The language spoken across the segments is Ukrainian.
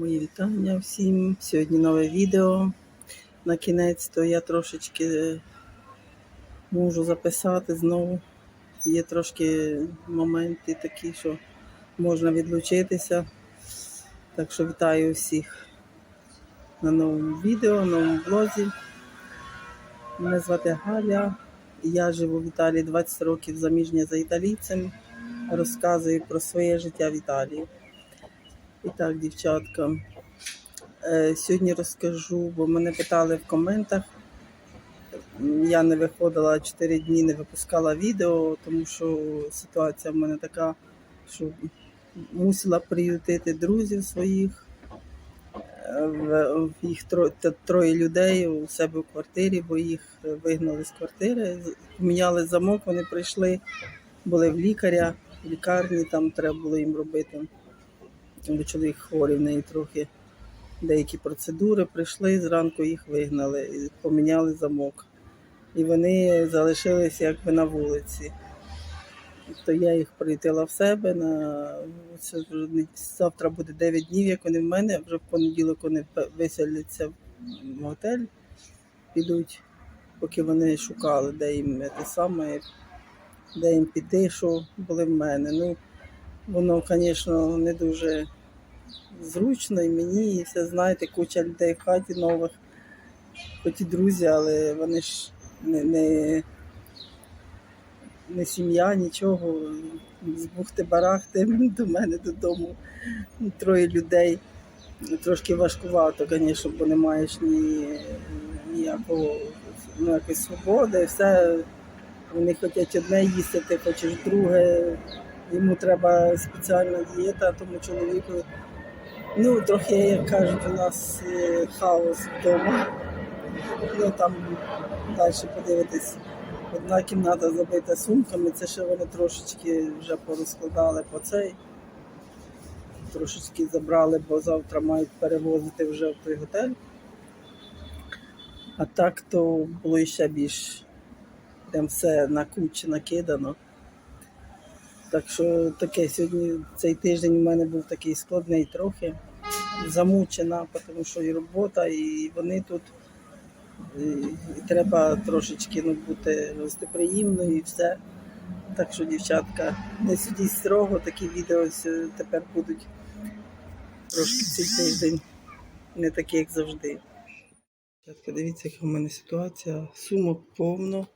Мої вітання всім. Сьогодні нове відео. На кінець то я трошечки можу записати знову. Є трошки моменти такі, що можна відлучитися. Так що вітаю всіх на новому відео, новому блозі. Мене звати Галя. Я живу в Італії 20 років заміжня за італійцем. Розказую про своє життя в Італії. І так, дівчатка, е, сьогодні розкажу, бо мене питали в коментах. Я не виходила 4 дні, не випускала відео, тому що ситуація в мене така, що мусила приютити друзів своїх. Е, Їх тро- троє людей у себе в квартирі, бо їх вигнали з квартири. Поміняли замок, вони прийшли, були в лікаря, в лікарні, там треба було їм робити бо чоловік в неї трохи деякі процедури прийшли, зранку їх вигнали, і поміняли замок. І вони залишилися якби на вулиці. То я їх приютила в себе. На... Це завтра буде 9 днів, як вони в мене, вже в понеділок вони виселяться в готель, підуть, поки вони шукали, де їм те саме, де їм піти, що були в мене. Ну, Воно, звісно, не дуже зручно і мені, і все знаєте, куча людей в хаті нових, хоч і друзі, але вони ж не, не, не сім'я, нічого. З бухти-барахти до мене додому троє людей. Трошки важкувато, звісно, бо не маєш ні, ніякого ну, якоїсь свободи. Все, вони хочуть одне їсти, ти хочеш друге. Йому треба спеціальна дієта, тому чоловіку. Ну, трохи, як кажуть, у нас е, хаос вдома. Ну там далі подивитись. Одна кімната забита сумками, це ще вони трошечки вже порозкладали по цей. Трошечки забрали, бо завтра мають перевозити вже в той готель. А так то було ще більш там все на кучі накидано. Так що таке сьогодні цей тиждень у мене був такий складний трохи, замучена, тому що і робота, і вони тут. І, треба трошечки ну, бути гостеприємною і все. Так що, дівчатка, не судіть строго, такі відео тепер будуть трошки цей тиждень, не такі, як завжди. Дівчатка, дивіться, яка в мене ситуація. Сумок повно.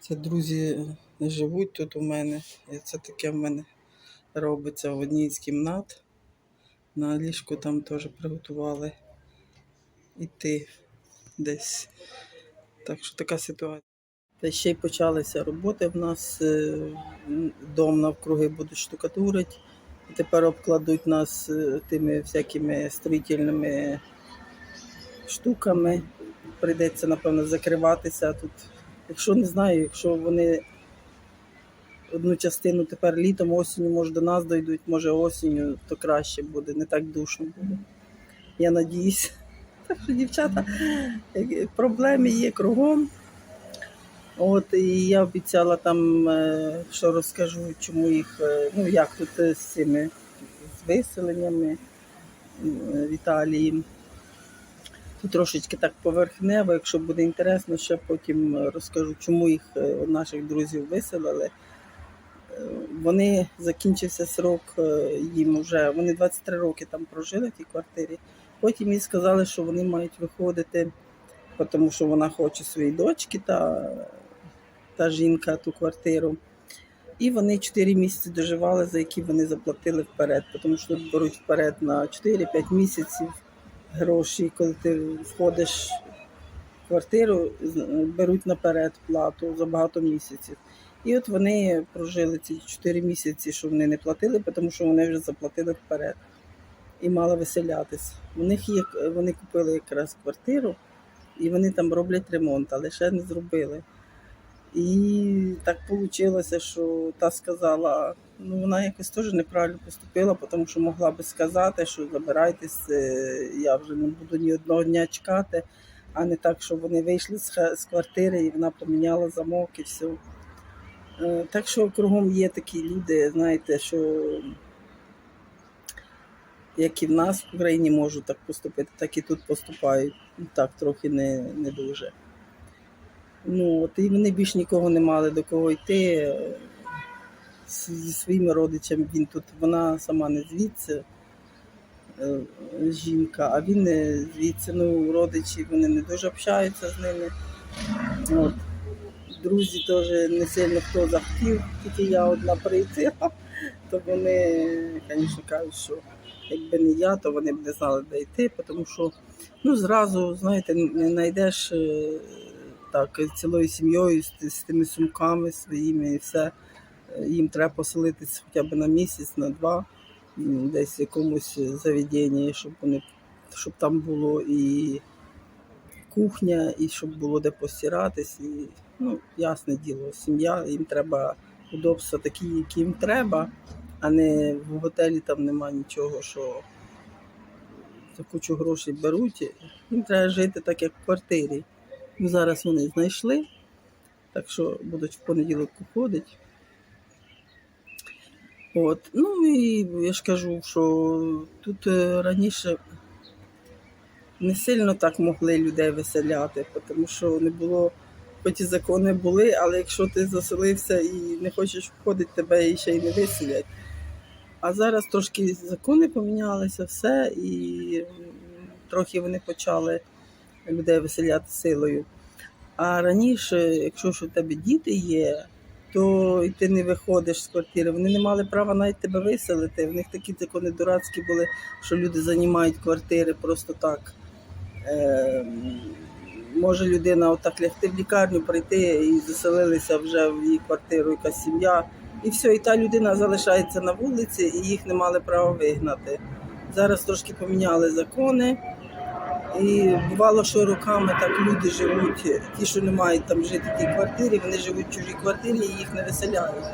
Це друзі не живуть тут у мене. І це таке в мене робиться в одній з кімнат. На ліжку там теж приготували іти десь. Так що така ситуація. Та ще й почалися роботи в нас. е, Дом навкруги будуть штукатурити. Тепер обкладуть нас е, тими всякими строїтельними штуками. Прийдеться, напевно, закриватися тут. Якщо не знаю, якщо вони одну частину тепер літом, осінню, може до нас дойдуть, може осінню, то краще буде, не так душно буде. Я надіюсь. Так що, дівчата, е, проблеми є кругом. От і я обіцяла там, е, що розкажу, чому їх, е, ну як тут з цими з виселеннями в Італії. Тут трошечки так поверхнево, якщо буде інтересно, ще потім розкажу, чому їх наших друзів виселили. Вони закінчився срок е, їм вже. Вони 23 роки там прожили в тій квартирі. Потім їй сказали, що вони мають виходити, тому що вона хоче своїй дочки та, та жінка ту квартиру. І вони 4 місяці доживали, за які вони заплатили вперед, тому що беруть вперед на 4-5 місяців гроші, коли ти входиш в квартиру, беруть наперед плату за багато місяців. І от вони прожили ці 4 місяці, що вони не платили, тому що вони вже заплатили вперед і мали виселятися. У них є, вони купили якраз квартиру, і вони там роблять ремонт, але ще не зробили. І так вийшло, що та сказала, ну вона якось теж неправильно поступила, тому що могла би сказати, що забирайтесь, е, я вже не буду ні одного дня чекати, а не так, що вони вийшли з, квартири і вона поміняла замок і все. Е, Так що кругом є такі люди, знаєте, що як і в нас в Україні можуть так поступити, так і тут поступають. Так, трохи не, не дуже. Ну, от і вони більш нікого не мали до кого йти. Зі своїми родичами він тут, вона сама не звідси, е, жінка, а він не звідси. Ну, родичі вони не дуже общаються з ними. От. Друзі теж не сильно хто захотів, тільки я одна прийти, то вони, звісно, кажуть, що якби не я, то вони б не знали, де йти, тому що ну, зразу, знаєте, не знайдеш е, так цілою сім'єю з, з тими сумками своїми і все. Їм треба поселитись хоча б на місяць, на два, десь в якомусь заведенні, щоб вони щоб там було і кухня, і щоб було де постиратись. І, ну, ясне діло, сім'я, їм треба удобства такі, які їм треба, а не в готелі там нема нічого, що за кучу грошей беруть. Їм треба жити так, як в квартирі. Ну, зараз вони знайшли, так що будуть в понеділок уходити. От. Ну і я ж кажу, що тут е, раніше не сильно так могли людей виселяти, тому що не було, хоч і закони були, але якщо ти заселився і не хочеш входити, тебе ще й не виселять. А зараз трошки закони помінялися, все, і трохи вони почали людей виселяти силою. А раніше, якщо ж у тебе діти є, то і ти не виходиш з квартири. Вони не мали права навіть тебе виселити. В них такі закони дурацькі були, що люди займають квартири просто так. Е, може людина отак лягти в лікарню, прийти і заселилися вже в її квартиру якась сім'я. І все, і та людина залишається на вулиці, і їх не мали права вигнати. Зараз трошки поміняли закони. І бувало, що роками так люди живуть, ті, що не мають там жити в тій квартирі, вони живуть в чужій квартирі і їх не виселяють.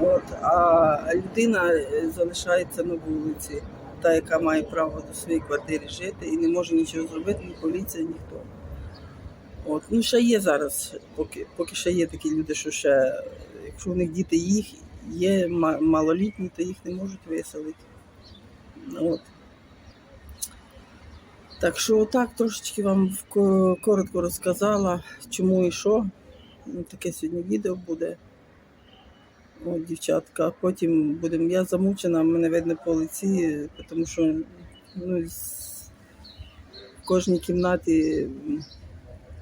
От, а людина е, залишається на вулиці, та, яка має право до своєї квартири жити і не може нічого зробити, ні поліція, ніхто. От. Ну, ще є зараз, поки, поки ще є такі люди, що ще, якщо у них діти їх є малолітні, то їх не можуть виселити. От. Так що отак трошечки вам коротко розказала, чому і що. Ну, Таке сьогодні відео буде. От, дівчатка, потім будемо. Я замучена, мене видно по лиці, тому що ну, в кожній кімнаті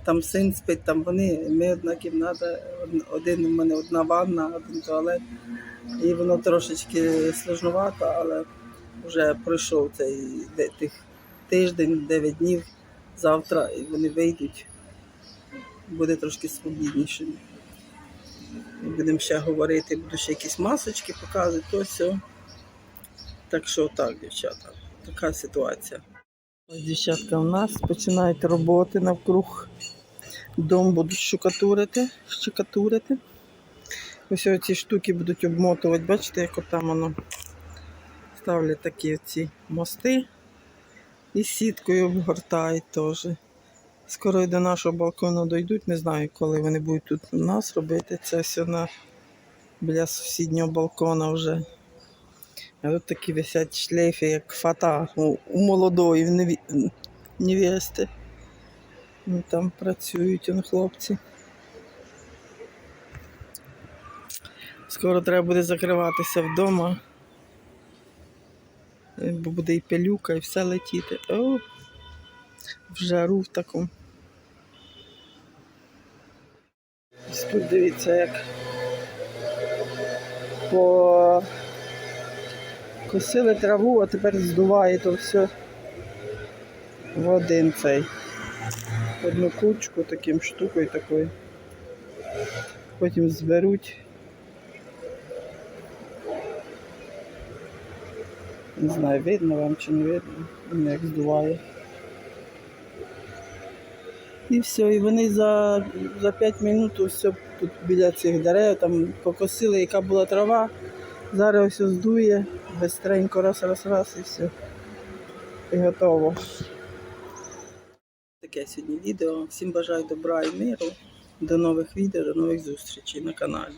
там син спить, там вони, ми одна кімната, один у мене одна ванна, один туалет. І воно трошечки сложновато, але вже пройшов цей тих тиждень, 9 днів. Завтра і вони вийдуть. Буде трошки свобідніше. Будемо ще говорити, буду ще якісь масочки показувати, то все. Так що так, дівчата, така ситуація. Дівчатка у нас починають роботи навкруг. Дом будуть штукатурити, щекатурити. Ось ці штуки будуть обмотувати. Бачите, як там воно ставлять такі ці мости і сіткою обгортають теж. Скоро і до нашого балкону дойдуть, не знаю, коли вони будуть тут у нас робити. Це все на біля сусіднього балкона вже. А тут такі висять шлейфи, як фата у, молодої неві- невести. Ну, Там працюють он, хлопці. Скоро треба буде закриватися вдома. Бо буде і пилюка, і все летіти. О, в жару в такому. Ось Тут дивіться, як по косили траву, а тепер здуває то все в один цей. Одну кучку таким штукою такою. Потім зберуть. Не знаю, видно вам чи не видно, Воно як здуває. І все, і вони за, за 5 минут все тут біля цих дерев, там покосили, яка була трава. Зараз все здує, бистренько раз, раз, раз і все. І готово. Таке сьогодні відео. Всім бажаю добра і миру. До нових відео, до нових зустрічей на каналі.